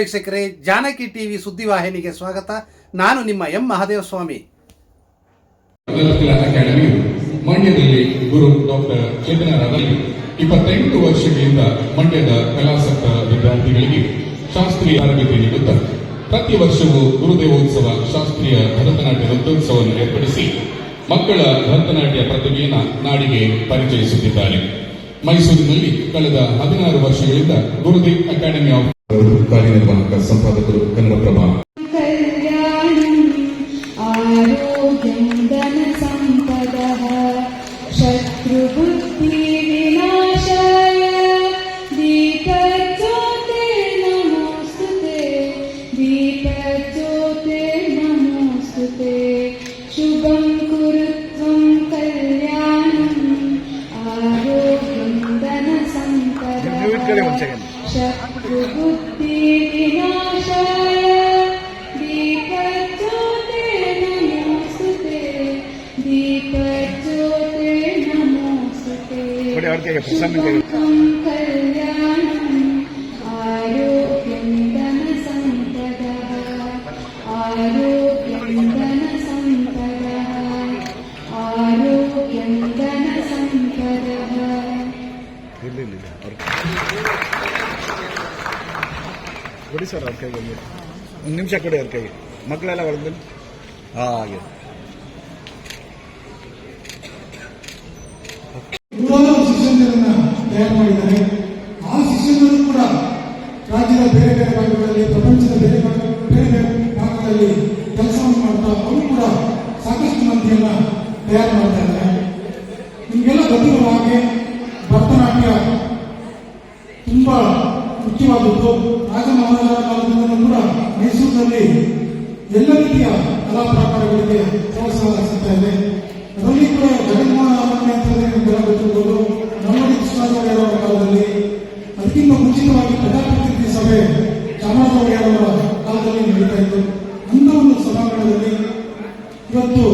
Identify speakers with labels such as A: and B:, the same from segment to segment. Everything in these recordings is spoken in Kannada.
A: ವೀಕ್ಷಕರೇ, ಜಾನಕಿ ಟಿವಿ ಸುದ್ದಿವಾಹಿನಿಗೆ ಸ್ವಾಗತ. ನಾನು ನಿಮ್ಮ ಎಂ. ಮಹಾದೇವ ಸ್ವಾಮಿ.
B: ಅಕಾಡೆಮಿ, ಮಂಡ್ಯದಲ್ಲಿ ಗುರು ಡಾಕ್ಟರ್ ಇಪ್ಪತ್ತೆಂಟು ವರ್ಷಗಳಿಂದ ಮಂಡ್ಯದ ಕಲಾಸಕ್ತ ವಿದ್ಯಾರ್ಥಿಗಳಿಗೆ ಶಾಸ್ತ್ರೀಯ ತರಬೇತಿ ನೀಡುತ್ತಾ, ಪ್ರತಿ ವರ್ಷವೂ ಗುರುದೇವೋತ್ಸವ ಶಾಸ್ತ್ರೀಯ ಭರತನಾಟ್ಯ ನೃತ್ಯೋತ್ಸವವನ್ನು ಏರ್ಪಡಿಸಿ ಮಕ್ಕಳ ಭರತನಾಟ್ಯ ಪ್ರತಿಭೆಯನ್ನು ನಾಡಿಗೆ ಪರಿಚಯಿಸುತ್ತಿದ್ದಾರೆ. ಮೈಸೂರಿನಲ್ಲಿ ಕಳೆದ ಹದಿನಾರು ವರ್ಷಗಳಿಂದ ಗುರುದೇವ್ ಅಕಾಡೆಮಿ ಆಫ್ ಕಾರ್ಯನಿರ್ವಾಹಕ ಸಂಪಾದಕರು ಕನ್ನಡಪ್ರಭ
C: Thank you.
D: ഇവിടെ അവർക്ക് പ്രസംഗം ചെയ്യും ಒಂದು ನಿಮಿಷ ಕೊಡಿ ಅವ್ರ ಕೈಗೆ. ಮಕ್ಕಳೆಲ್ಲ ಒಳಗೆ ಹಾಂ, ಹಾಗೆ.
E: ತಯಾರು ಮಾಡಿದ್ದಾರೆ. ಆ ಶಿಕ್ಷಕರು ಕೂಡ ರಾಜ್ಯದ ಬೇರೆ ಬೇರೆ ಭಾಗಗಳಲ್ಲಿ, ಪ್ರಪಂಚದ ಬೇರೆ ಬೇರೆ ಬೇರೆ ಭಾಗಗಳಲ್ಲಿ ಕೆಲಸವನ್ನು ಮಾಡ್ತಾ ಅವರು ಕೂಡ ಸಾಕಷ್ಟು ಮಂದಿಯನ್ನ ತಯಾರು ಮಾಡ್ತಾ ನಿಮಗೆಲ್ಲ ಗೊತ್ತಿರುವ ಹಾಗೆ ಭರತನಾಟ್ಯ ತುಂಬಾ ಮುಖ್ಯವಾದದ್ದು. ಕಾಲದಿಂದಲೂ ಕೂಡ ಮೈಸೂರಿನಲ್ಲಿ ಎಲ್ಲ ರೀತಿಯ ಕಲಾ ಪ್ರಕಾರಗಳಿಗೆ ಪ್ರೋತ್ಸಾಹ ಸಿಗ್ತಾ ಇದೆ. ಅದರಲ್ಲಿ ಕೂಡ ಜಗನ್ಮೋಹನ ಅಂತಂದ್ರೆ ನಿಮಗೆಲ್ಲ ಗೊತ್ತಿರ್ಬೋದು ನಮ್ಮಡಿ ಕೃಷ್ಣರಾಜರವರ ಕಾಲದಲ್ಲಿ, ಅದಕ್ಕಿಂತ ಮುಂಚಿತವಾಗಿ ಪ್ರಜಾಪ್ರತಿನಿಧಿ ಸಭೆ ಚಾಮರಾಜರವರ ಕಾಲದಲ್ಲಿ ನಡೀತಾ ಇತ್ತು. ಅಂತ ಒಂದು ಸಭಾಂಗಣದಲ್ಲಿ ಇವತ್ತು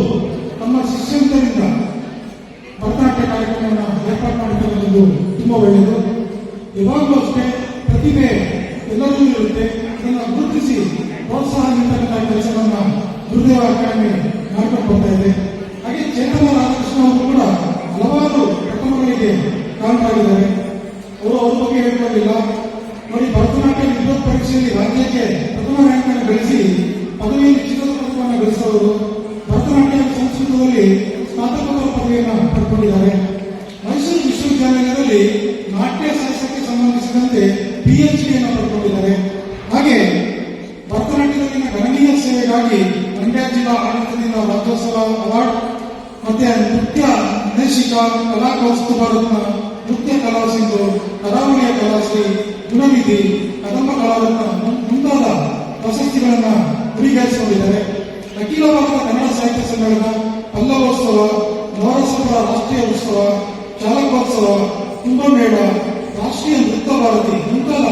E: ಕಾರಣರಾಗಿದ್ದಾರೆ ಅವರು ಅವ್ರ ಬಗ್ಗೆ ಹೇಳ್ಕೊಂಡಿಲ್ಲ ನೋಡಿ, ಭರತನಾಟ್ಯ ವಿದ್ವತ್ ಪರೀಕ್ಷೆಯಲ್ಲಿ ರಾಜ್ಯಕ್ಕೆ ಪ್ರಥಮ ರ್ಯಾಂಕ್ ಅನ್ನು ಗಳಿಸಿ, ಪದವಿಯಲ್ಲಿ ಚಿನ್ನದ ಪದಕವನ್ನು ಗಳಿಸಿದವರು ಭರತನಾಟ್ಯ ಸಂಸ್ಕೃತದಲ್ಲಿ ಸ್ನಾತಕೋತ್ತರ ಪದವಿಯನ್ನು ಪಡ್ಕೊಂಡಿದ್ದಾರೆ. ಮೈಸೂರು ವಿಶ್ವವಿದ್ಯಾಲಯದಲ್ಲಿ ನಾಟ್ಯ ಶಾಸ್ತ್ರಕ್ಕೆ ಸಂಬಂಧಿಸಿದಂತೆ ಪಿಎಚ್ ಡಿಯನ್ನು ಪಡ್ಕೊಂಡಿದ್ದಾರೆ. ಹಾಗೆ ಭರತನಾಟ್ಯದಲ್ಲಿನ ಗಣನೀಯ ಸೇವೆಗಾಗಿ ಮಂಡ್ಯ ಜಿಲ್ಲಾ ಆಡಳಿತದಿಂದ ರಾಜ್ಯೋತ್ಸವ ಅವಾರ್ಡ್, ಮತ್ತೆ ನೃತ್ಯ, ನಿರ್ದೇಶಿಕ, ಕಲಾ ಕೌಸ್ತುಭ ರತ್ನ ನೃತ್ಯ ಕಲಾಸಿಂಧು ಕರಾವಳಿಯ ಕಲಾಶ್ರೀ, ಗುಣವಿಧಿ, ಕದಂಬ ಕಲಾವಿದ ಮುಂತಾದ ಪ್ರಶಸ್ತಿಗಳನ್ನ ಗುರಿಗಾಯಿಸಿಕೊಂಡಿದ್ದಾರೆ ಅಖಿಲ ಭಾರತ ಕನ್ನಡ ಸಾಹಿತ್ಯ ಸಮ್ಮೇಳನ, ಪಲ್ಲವೋತ್ಸವ ನವರಸಪುರ ರಾಷ್ಟ್ರೀಯ ಉತ್ಸವ, ಚಾಲಕೋತ್ಸವ, ಕುಂಭಮೇಳ, ರಾಷ್ಟ್ರೀಯ ನೃತ್ಯ ಭಾರತಿ ಮುಂತಾದ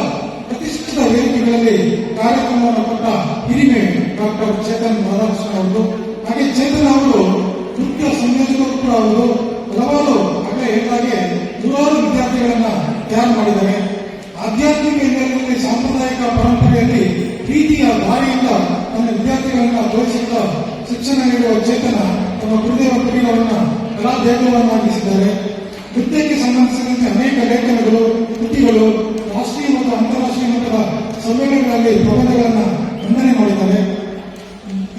E: ಪ್ರತಿಷ್ಠಿತ ವೇದಿಕೆಗಳಲ್ಲಿ ಕಾರ್ಯಕ್ರಮವನ್ನು ಕೊಟ್ಟ ಹಿರಿಮೆ ಡಾಕ್ಟರ್ ಚೇತನ್ ಮಹಾರಾಷ್ಟ್ರ ಅವರು ಹಾಗೆ ಚೇತನ್ ಅವರು ನೃತ್ಯ ಸಂಯೋಜಕರು ಕೂಡ ಅವರು ಹಲವಾರು ಹಾಗೆ ಹೇಳಿದಾಗೆ ನೂರಾರು ತಯಾರು ಮಾಡಿದ್ದಾರೆ ಆಧ್ಯಾತ್ಮಿಕ ಹಿನ್ನೆಲೆಯಲ್ಲಿ ಸಾಂಪ್ರದಾಯಿಕ ಪರಂಪರೆಯಲ್ಲಿ ಪ್ರೀತಿಯ ದಾರಿಯಿಂದ ತನ್ನ ವಿದ್ಯಾರ್ಥಿಗಳನ್ನು ತೋರಿಸುತ್ತಾ ಶಿಕ್ಷಣ ನೀಡುವ ಚೇತನ ತಮ್ಮ ಗುರುದೇವ ಕುಟೀರವನ್ನ ಕಲಾ ದೇಗುಲವನ್ನಾಗಿಸಿದ್ದಾರೆ ನೃತ್ಯಕ್ಕೆ ಸಂಬಂಧಿಸಿದಂತೆ ಅನೇಕ ಲೇಖನಗಳು, ಕೃತಿಗಳು, ರಾಷ್ಟ್ರೀಯ ಮತ್ತು ಅಂತಾರಾಷ್ಟ್ರೀಯ ಮಟ್ಟದ ಸಮ್ಮೇಳನಗಳಲ್ಲಿ ಪ್ರಬಂಧಗಳನ್ನು ಮಂಡನೆ ಮಾಡಿದ್ದಾರೆ.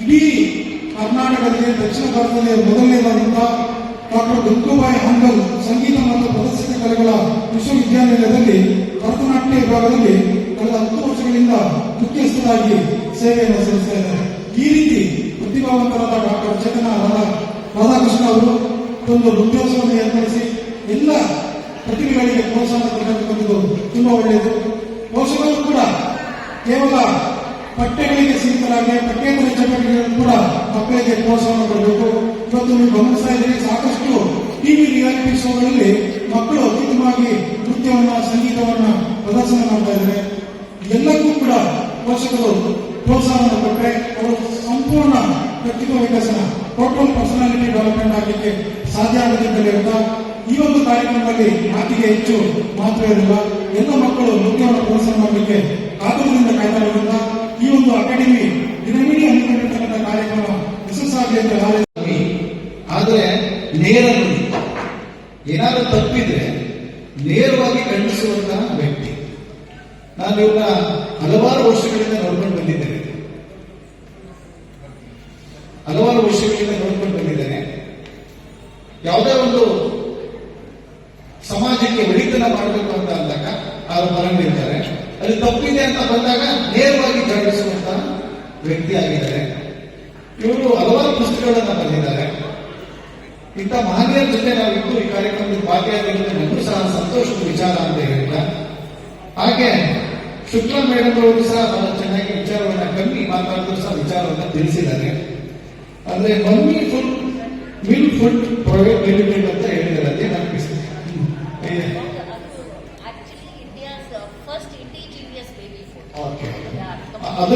E: ಇಡೀ ಕರ್ನಾಟಕದಲ್ಲಿ, ದಕ್ಷಿಣ ಭಾರತದಲ್ಲಿ ಮೊದಲನೇದಾದಂತಹ ಡಾಕ್ಟರ್ ಗಂಗೂಬಾಯಿ ಹಂಗಲ್ ಸಂಗೀತ ಮತ್ತು ಪ್ರದರ್ಶನ ಕಲೆಗಳ ವಿಶ್ವವಿದ್ಯಾನಿಲಯದಲ್ಲಿ ಭರತನಾಟ್ಯ ವಿಭಾಗದಲ್ಲಿ ಕಳೆದ ಹತ್ತು ವರ್ಷಗಳಿಂದ ಮುಖ್ಯಸ್ಥರಾಗಿ ಸೇವೆಯನ್ನು ಸಲ್ಲಿಸ್ತಾ ಇದ್ದಾರೆ. ಈ ರೀತಿ ಪ್ರತಿಭಾವಂತರಾದ ಡಾಕ್ಟರ್ ಚೇತನ ರಾಧಾ, ರಾಧಾಕೃಷ್ಣ ಅವರು ಒಂದು ನೃತ್ಯೋತ್ಸವವನ್ನು ಏರ್ಪಡಿಸಿ ಎಲ್ಲ ಪ್ರತಿಭೆಗಳಿಗೆ ಪ್ರೋತ್ಸಾಹ ಕೊಡತಕ್ಕಂಥದ್ದು ತುಂಬಾ ಒಳ್ಳೆಯದು. ಪೋಷಕರು ಕೂಡ ಕೇವಲ ಪಠ್ಯಗಳಿಗೆ ಸೀಮಿತರಾಗಿ ಪಠ್ಯೇತರ ಚಟುವಟಿಕೆಗಳು ಕೂಡ ಮಕ್ಕಳಿಗೆ ಪ್ರೋತ್ಸಾಹ ಕೊಡಬೇಕು ಇವತ್ತು ನೀವು ಗಮನಿಸ್ತಾ ಇದ್ದೀರಿ, ಸಾಕಷ್ಟು ಟಿವಿ ರಿಯಾಲಿಟಿ ಶೋಗಳಲ್ಲಿ ಮಕ್ಕಳು ಅತ್ಯುತ್ತಮವಾಗಿ ನೃತ್ಯವನ್ನ, ಸಂಗೀತವನ್ನ ಪ್ರದರ್ಶನ ಮಾಡ್ತಾ ಇದ್ದಾರೆ. ಎಲ್ಲಕ್ಕೂ ಕೂಡ ಪೋಷಕರು ಪ್ರೋತ್ಸಾಹವನ್ನು ಕೊಟ್ಟರೆ ಅವರು ಸಂಪೂರ್ಣ ವ್ಯಕ್ತಿತ್ವ ವಿಕಸನ ಟೋಟಲ್ ಪರ್ಸನಾಲಿಟಿ ಡೆವಲಪ್ಮೆಂಟ್ ಆಗಲಿಕ್ಕೆ ಸಾಧ್ಯ ಆಗುತ್ತೆ ಅಂತ ಈ ಒಂದು ಕಾರ್ಯಕ್ರಮದಲ್ಲಿ ಮಾತಿಗೆ ಹೆಚ್ಚು ಮಾತ್ರ ಇರಲಿಲ್ಲ ಎಲ್ಲ ಮಕ್ಕಳು ನೃತ್ಯವನ್ನು ಪ್ರೋತ್ಸಾಹ ಮಾಡಲಿಕ್ಕೆ ಕಾತುರದಿಂದ ಕಾಯ್ತಾ ಇರೋದ್ರಿಂದ ಈ ಒಂದು ಅಕಾಡೆಮಿ ದಿನವಿಡೀ ಹಮ್ಮಿಕೊಂಡಿರ್ತಕ್ಕಂಥ ಕಾರ್ಯಕ್ರಮ ಯಶಸ್ಸಾಗಲಿ ಅಂತ
F: ಆದರೆ ನೇರ ನುಡಿ ಏನಾದರೂ ತಪ್ಪಿದ್ರೆ ನೇರವಾಗಿ ಖಂಡಿಸುವಂತಹ ವ್ಯಕ್ತಿ. ನಾನು ಇವರ ಹಲವಾರು ವರ್ಷಗಳಿಂದ ನೋಡ್ಕೊಂಡು ಬಂದಿದ್ದೇನೆ. ಹಲವಾರು ವರ್ಷಗಳಿಂದ ನೋಡ್ಕೊಂಡು ಬಂದಿದ್ದೇನೆ. ಯಾವುದೇ ಒಂದು ಸಮಾಜಕ್ಕೆ ಒಳಿತನ ಮಾಡಬೇಕು ಅಂತ ಅಂದಾಗ ಅವರು ಬರಂಗಿರ್ತಾರೆ ಅಲ್ಲಿ ತಪ್ಪಿದೆ ಅಂತ ಬಂದಾಗ ನೇರವಾಗಿ ಜರುಗಿಸುವಂತಹ ವ್ಯಕ್ತಿ ಆಗಿದ್ದಾರೆ. ಇವರು ಹಲವಾರು ಪುಸ್ತಕಗಳನ್ನ ಬರೆದಿದ್ದಾರೆ ಇಂಥ ಮಹನೀಯರ ಜೊತೆ ನಾವು ಈ ಕಾರ್ಯಕ್ರಮದಲ್ಲಿ ಭಾಗಿಯಾಗಿರೋದು ನನಗೂ ಸಹ ಸಂತೋಷದ ವಿಚಾರ ಅಂತ ಹೇಳ್ತಾ, ಹಾಗೆ ಶುಕ್ಲಾ ಮೇಡಮ್ ಅವರು ಸಹ ಬಹಳ ಚೆನ್ನಾಗಿ ವಿಚಾರವನ್ನ ಕಮ್ಮಿ ಮಾತಾಡಿದ್ರು ಸಹ ವಿಚಾರವನ್ನ ತಿಳಿಸಿದ್ದಾರೆ. ಅಂದ್ರೆ mummy food mill food private limited ಅಂತ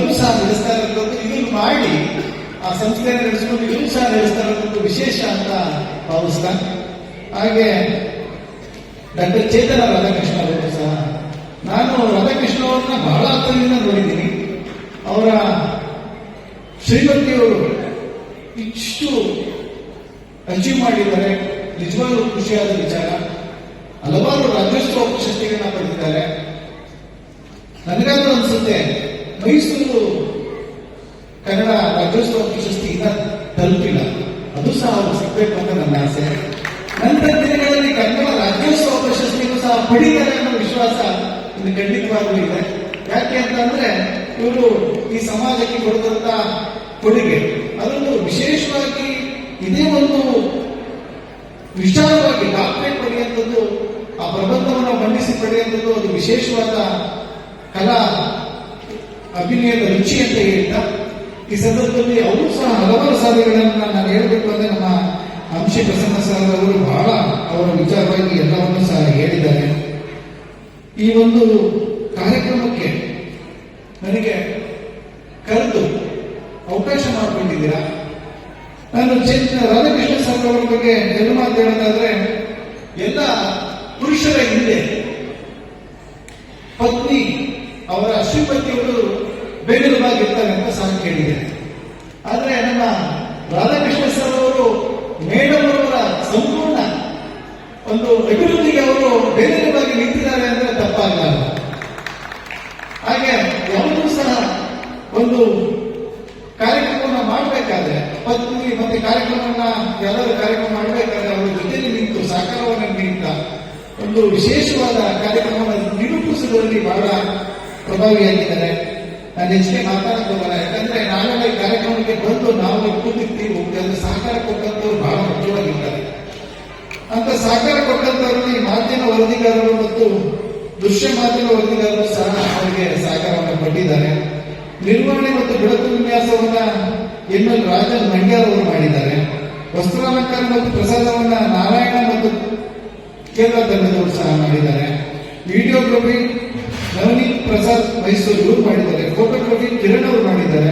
F: ಅದನ್ನು ಸಹ ನಡೆಸ್ತಾ ಇರೋದು ಇದನ್ನು ಮಾಡಿ, ಆ ಸಂಸ್ಕಾರ ನಡೆಸಿಕೊಂಡು ಇದನ್ನು ಸಹ ನಡೆಸ್ತಾ ಇರೋದು ವಿಶೇಷ ಅಂತ ಭಾವಿಸ್ತಾ. ಹಾಗೆ ಡಾಕ್ಟರ್ ಚೇತನ ರಾಧಾಕೃಷ್ಣ ಅವರು ಸಹ, ನಾನು ರಾಧಾಕೃಷ್ಣ ಅವರನ್ನ ಬಹಳ ಹತ್ತಿರದಿಂದ ನೋಡಿದ್ದೀನಿ. ಅವರ ಶ್ರೀಮತಿಯವರು ಇಷ್ಟು ಅಚೀವ್ ಮಾಡಿದ್ದಾರೆ, ನಿಜವಾಗ್ಲೂ ಖುಷಿಯಾದ ವಿಚಾರ. ಹಲವಾರು ರಾಜ್ಯೋತ್ಸವ ಪ್ರಶಸ್ತಿಗಳನ್ನ ಪಡೆದಿದ್ದಾರೆ. ನನಗಾದ್ರೂ ಅನ್ಸುತ್ತೆ ಮೈಸೂರು ಕನ್ನಡ ರಾಜ್ಯೋತ್ಸವ ಪ್ರಶಸ್ತಿಯಿಂದ ತಲುಪಿಲ್ಲ. ಅದು ಸಹ ಅವರು ಸಿಗ್ಬೇಕು ಅಂತ ನನ್ನ ಆಸೆ. ನಂತರ ದಿನಗಳಲ್ಲಿ ಕನ್ನಡ ರಾಜ್ಯೋತ್ಸವ ಪ್ರಶಸ್ತಿಯನ್ನು ಸಹ ಪಡೀತಾರೆ ಅನ್ನೋ ವಿಶ್ವಾಸ ಇನ್ನು ಖಂಡಿತವಾಗ್ಲೂ ಇದೆ. ಯಾಕೆ ಅಂತಂದ್ರೆ ಇವರು ಈ ಸಮಾಜಕ್ಕೆ ಕೊಡುವಂತ ಕೊಡುಗೆ. ಅದೊಂದು ವಿಶೇಷವಾಗಿ ಇದೇ ಒಂದು ವಿಚಾರವಾಗಿ ಡಾಕ್ಟರೇಟ್ ಪಡೆಯುವಂಥದ್ದು ಆ ಪ್ರಬಂಧವನ್ನು ಮಂಡಿಸಿ ಪಡೆಯುವಂಥದ್ದು ಒಂದು ವಿಶೇಷವಾದ ಕಲಾ ಅಭಿನಯದ ರುಚಿ ಅಂತ ಹೇಳ್ತಾ ಈ ಸಂದರ್ಭದಲ್ಲಿ ಅವರು ಸಹ ಹಲವಾರು ಸಾಧನೆಗಳನ್ನು ನಾನು ಹೇಳಬೇಕು ಅಂದ್ರೆ ನಮ್ಮ ಅಂಶಿ ಪ್ರಸನ್ನ ಸರ್ ಅವರು ಬಹಳ ಅವರ ವಿಚಾರವಾಗಿ ಎಲ್ಲವನ್ನು ಸಹ ಹೇಳಿದ್ದಾರೆ. ಈ ಒಂದು ಕಾರ್ಯಕ್ರಮಕ್ಕೆ ನನಗೆ ಕರೆದು ಅವಕಾಶ ಮಾಡಿಕೊಂಡಿದ್ದೀರಾ ನಾನು ಚೇತನ ರಾಧಾಕೃಷ್ಣ ಸರ್ ಅವರ ಬಗ್ಗೆ ಮಾತು ಹೇಳೋದಾದ್ರೆ, ಎಲ್ಲ ಪುರುಷರ ಹಿಂದೆ ಪತ್ನಿ ಅವರ ಶ್ರೀಪತಿಯವರು ಬೆನ್ನೆಲುಬಾಗಿರ್ತಾರೆ ಅಂತ ಸಹ ಕೇಳಿದ್ದೇನೆ ಆದ್ರೆ ನಮ್ಮ ರಾಧಾಕೃಷ್ಣ ಸರ್ ಅವರು, ಮೇಡಮ್ ಅವರ ಸಂಪೂರ್ಣ ಒಂದು ಅಭಿವೃದ್ಧಿಗೆ ಅವರು ಬೇರೆವಾಗಿ ನಿಂತಿದ್ದಾರೆ ಅಂದ್ರೆ ತಪ್ಪಾಗಲ್ಲ. ಹಾಗೆ ಯಾವುದೂ ಸಹ ಒಂದು ಕಾರ್ಯಕ್ರಮವನ್ನ ಮಾಡಬೇಕಾದ್ರೆ, ಪತ್ನಿ ಮತ್ತೆ ಕಾರ್ಯಕ್ರಮವನ್ನ ಎಲ್ಲರೂ ಕಾರ್ಯಕ್ರಮ ಮಾಡಬೇಕಾದ್ರೆ ಅವರ ಜೊತೆಯಲ್ಲಿ ನಿಂತು ಸಹಕಾರವನ್ನು ನಿಂತ ಒಂದು ವಿಶೇಷವಾದ ಕಾರ್ಯಕ್ರಮವನ್ನು ನಿರೂಪಿಸುವುದರಲ್ಲಿ ಬಹಳ ಪ್ರಭಾವಿಯಾಗಿದ್ದಾರೆ. ನಾನು ಹೆಚ್ಚಿಗೆ ಮಾತಾಡೋದು ಬರ, ಯಾಕಂದ್ರೆ ನಾವೆಲ್ಲ ಈ ಕಾರ್ಯಕ್ರಮಕ್ಕೆ ಬಂದು ನಾವು ಕೂತಿರ್ತೀವಿ ಅಂದ್ರೆ ಸಹಕಾರ ಕೊಟ್ಟಂತವ್ರು ಬಹಳ ಮುಖ್ಯವಾಗಿದ್ದಾರೆ. ಅಂತ ಸಹಕಾರ ಕೊಟ್ಟಂತವರಲ್ಲಿ ಮಾಧ್ಯಮ ವರದಿಗಾರರು ಮತ್ತು ದೃಶ್ಯ ಮಾಧ್ಯಮ ವರದಿಗಾರರು ಸಹ ಅವರಿಗೆ ಸಹಕಾರವನ್ನು ಕೊಟ್ಟಿದ್ದಾರೆ. ನಿರ್ವಹಣೆ ಮತ್ತು ಬೆಳಕು ವಿನ್ಯಾಸವನ್ನ ಎಂ ಎಲ್ ರಾಜನ್ ಮಂಡ್ಯ ಅವರು ಮಾಡಿದ್ದಾರೆ. ವಸ್ತ್ರಾಲಂಕಾರ ಮತ್ತು ಪ್ರಸಾದವನ್ನ ನಾರಾಯಣ ಮತ್ತು ಕೇರಳ ತಂಡದವರು ಸಹ ಮಾಡಿದ್ದಾರೆ. ವಿಡಿಯೋಗ್ರಫಿ ನವನೀತ್ ಪ್ರಸಾದ್ ಮೈಸೂರು ಇವರು ಮಾಡಿದ್ದಾರೆ ಫೋಟೋಗ್ರಫಿ ಕಿರಣ್ ಅವರು ಮಾಡಿದ್ದಾರೆ.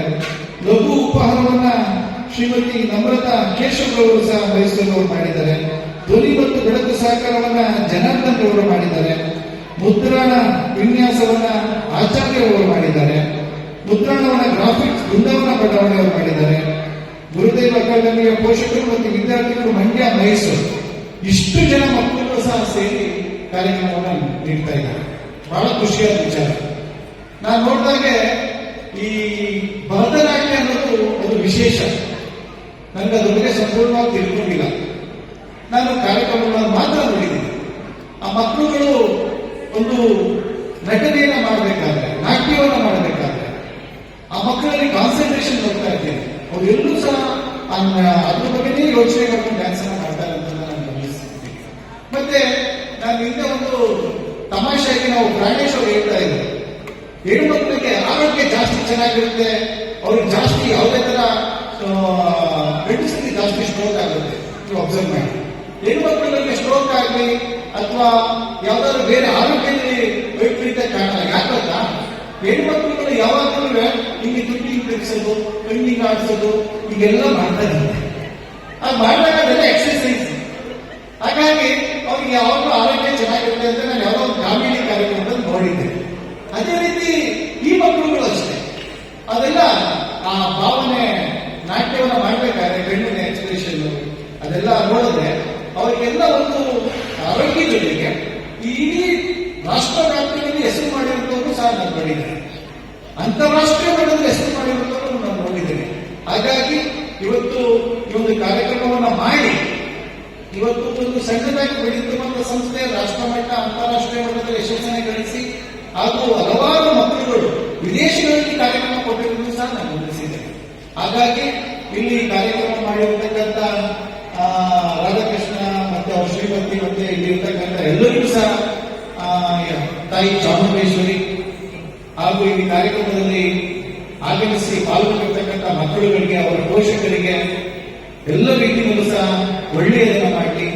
F: ಲಘು ಉಪಹಾರವನ್ನ ಶ್ರೀಮತಿ ನಮ್ರತಾ ಕೇಶವ್ ಅವರು ಸಹ ಮೈಸೂರು ಮಾಡಿದ್ದಾರೆ. ಧ್ವನಿ ಮತ್ತು ಬೆಳಕು ಸಹಕಾರವನ್ನ ಜನಾರ್ದನ್ ಅವರು ಮಾಡಿದ್ದಾರೆ. ಮುದ್ರಣ ವಿನ್ಯಾಸವನ್ನ ಆಚಾರ್ಯ ಅವರು ಮಾಡಿದ್ದಾರೆ. ಮುದ್ರಣವನ್ನ ಗ್ರಾಫಿಕ್ಸ್ ಬೃಂದಾವನ ಬಡಾವಣೆ ಅವರು ಮಾಡಿದ್ದಾರೆ. ಗುರುದೇವ ಅಕಾಡೆಮಿಯ ಪೋಷಕರು ಮತ್ತು ವಿದ್ಯಾರ್ಥಿಗಳು ಮಂಡ್ಯ, ಮೈಸೂರು. ಇಷ್ಟು ಜನ ಮಕ್ಕಳು ಸಹ ಸೇರಿ ಕಾರ್ಯಕ್ರಮವನ್ನು ನೀಡ್ತಾ ಇದ್ದಾರೆ. ಬಹಳ ಖುಷಿಯಾದ ವಿಚಾರ. ನಾನು ನೋಡಿದಾಗೆ ಈ ಭರತನಾಟ್ಯ ಅನ್ನೋದು ಒಂದು ವಿಶೇಷ. ನನಗೆ ಅದ್ರ ಸಂಪೂರ್ಣವಾಗಿ ತಿಳ್ಕೊಂಡಿಲ್ಲ. ನಾನು ಕಾರ್ಯಕ್ರಮಗಳನ್ನು ಮಾತ್ರ ನೋಡಿದ್ದೀನಿ. ಆ ಮಕ್ಕಳುಗಳು ಒಂದು ನಟನೆಯನ್ನ ಮಾಡಬೇಕಾದ್ರೆ, ನಾಟ್ಯವನ್ನ ಮಾಡಬೇಕಾದ್ರೆ, ಆ ಮಕ್ಕಳಲ್ಲಿ ಕಾನ್ಸಂಟ್ರೇಷನ್ ಬರ್ತಾ ಇದ್ದೇನೆ. ಅವ್ರು ಎಲ್ಲರೂ ಸಹ ಅದ್ರ ಬಗ್ಗೆನೇ ಯೋಚನೆ ಮಾಡ್ಕೊಂಡು ಡ್ಯಾನ್ಸ್ ಮಾಡ್ತಾರೆ ಅಂತ ನಾನು ಗಮನಿಸ್ತಿದ್ದೀನಿ. ಮತ್ತೆ ನಾನು ಹಿಂದೆ ಒಂದು ತಮಾಷೆಯಾಗಿ ನಾವು ಪ್ರಾಣೇಶ್ ಅವರು ಹೇಳ್ತಾ ಹೆಣ್ಣು ಮಕ್ಕಳಿಗೆ ಆರೋಗ್ಯ ಜಾಸ್ತಿ ಚೆನ್ನಾಗಿರುತ್ತೆ, ಅವ್ರಿಗೆ ಜಾಸ್ತಿ ಯಾವುದೇ ತರ ಮೆಡಿಸಿನ್ ಜಾಸ್ತಿ ಸ್ಟ್ರೋಕ್ ಆಗುತ್ತೆ. ನೀವು ಅಬ್ಸರ್ವ್ ಮಾಡಿ. ಹೆಣ್ಮಕ್ಳಿಗೆ ಸ್ಟ್ರೋಕ್ ಆಗಲಿ ಅಥವಾ ಯಾವ್ದಾದ್ರು ಬೇರೆ ಆರೋಗ್ಯದಲ್ಲಿ ವೈಪರೀತ್ಯ ಕಾಣಲ್ಲ ಯಾಕಂತ ಹೆಣ್ಮಕ್ಳುಗಳು ಯಾವಾಗಲೂ ನಿಮಗೆ ತುಟಿ ತಿರ್ಗಿಸೋದು ಕಣ್ಣಿಗೆ ಆಡಿಸೋದು, ಹೀಗೆಲ್ಲ ಮಾಡ್ತಾ ಇದ್ದಾರೆ. ಆ ಮಾಡಿದಾಗ ಅದೆಲ್ಲ ಎಕ್ಸರ್ಸೈಸ್ ಆ ಹಾಗಾಗಿ ಅವ್ರಿಗೆ ಯಾವಾಗಲೂ ಆರೋಗ್ಯ ಚೆನ್ನಾಗಿರುತ್ತೆ ಅಂತ ನಾನು ಯಾವುದೋ ಒಂದು ಕಾಮಿಡಿ ಕಾರ್ಯಕ್ರಮದಲ್ಲಿ ನೋಡಿದ್ದೆ ಅದೇ ರೀತಿ ಈ ಮಕ್ಕಳುಗಳು ಅಷ್ಟೇ ಅದೆಲ್ಲ ಆ ಭಾವನೆ ನಾಟ್ಯವನ್ನ ಮಾಡ್ಬೇಕಾದ್ರೆ ಕಣ್ಣಿನ ಎಕ್ಸ್ಪ್ರೆಷನ್ ಅದೆಲ್ಲ ನೋಡಿದ್ರೆ ಅವರಿಗೆಲ್ಲ ಒಂದು ಆರೋಗ್ಯ ಜೊತೆಗೆ ಈ ಇಡೀ ರಾಷ್ಟ್ರ ವ್ಯಾಪ್ತಿಯಲ್ಲಿ ಹೆಸರು ಮಾಡಿರುವಂತವರು ಸಹ ನಾನು ನೋಡಿದ್ದೇನೆ ಅಂತಾರಾಷ್ಟ್ರೀಯ ಮಟ್ಟದಲ್ಲಿ ಹೆಸರು ಮಾಡಿರುವುದನ್ನು ನಾನು ನೋಡಿದ್ದೇನೆ. ಹಾಗಾಗಿ ಇವತ್ತು ಈ ಒಂದು ಕಾರ್ಯಕ್ರಮವನ್ನ ಮಾಡಿ, ಇವತ್ತು ಒಂದು ಸಣ್ಣದಾಗಿ ಬೆಳೆಯುತ್ತಿರುವಂತಹ ಸಂಸ್ಥೆ ರಾಷ್ಟ್ರ ಮಟ್ಟ ಅಂತಾರಾಷ್ಟ್ರೀಯ ಮಟ್ಟದಲ್ಲಿ ಯಶಸ್ಸನ್ನು ಗಳಿಸಿ, ಹಾಗೂ ಹಲವಾರು ಮಕ್ಕಳುಗಳು ವಿದೇಶಗಳಲ್ಲಿ ಕಾರ್ಯಕ್ರಮ ಕೊಟ್ಟಿರುವುದನ್ನು ಸಹ ನಾನು ಗಮನಿಸಿದ್ದೇನೆ. ಹಾಗಾಗಿ ಇಲ್ಲಿ ಕಾರ್ಯಕ್ರಮ ಮಾಡಿರ್ತಕ್ಕಂಥ ರಾಧಾಕೃಷ್ಣ ಮತ್ತೆ ಶ್ರೀಮತಿ ಮತ್ತೆ ಇಲ್ಲಿ ಇರ್ತಕ್ಕಂಥ ಎಲ್ಲರಿಗೂ ಸಹ ತಾಯಿ ಚಾಮುಂಡೇಶ್ವರಿ ಹಾಗೂ ಈ ಕಾರ್ಯಕ್ರಮದಲ್ಲಿ ಆಗಮಿಸಿ ಪಾಲ್ಗೊಂಡಿರ್ತಕ್ಕಂಥ ಮಕ್ಕಳುಗಳಿಗೆ ಅವರ ಪೋಷಕರಿಗೆ ಎಲ್ಲ ರೀತಿಯಲ್ಲೂ ಸಹ ಒಳ್ಳೆಯದನ್ನು ಮಾಡಿ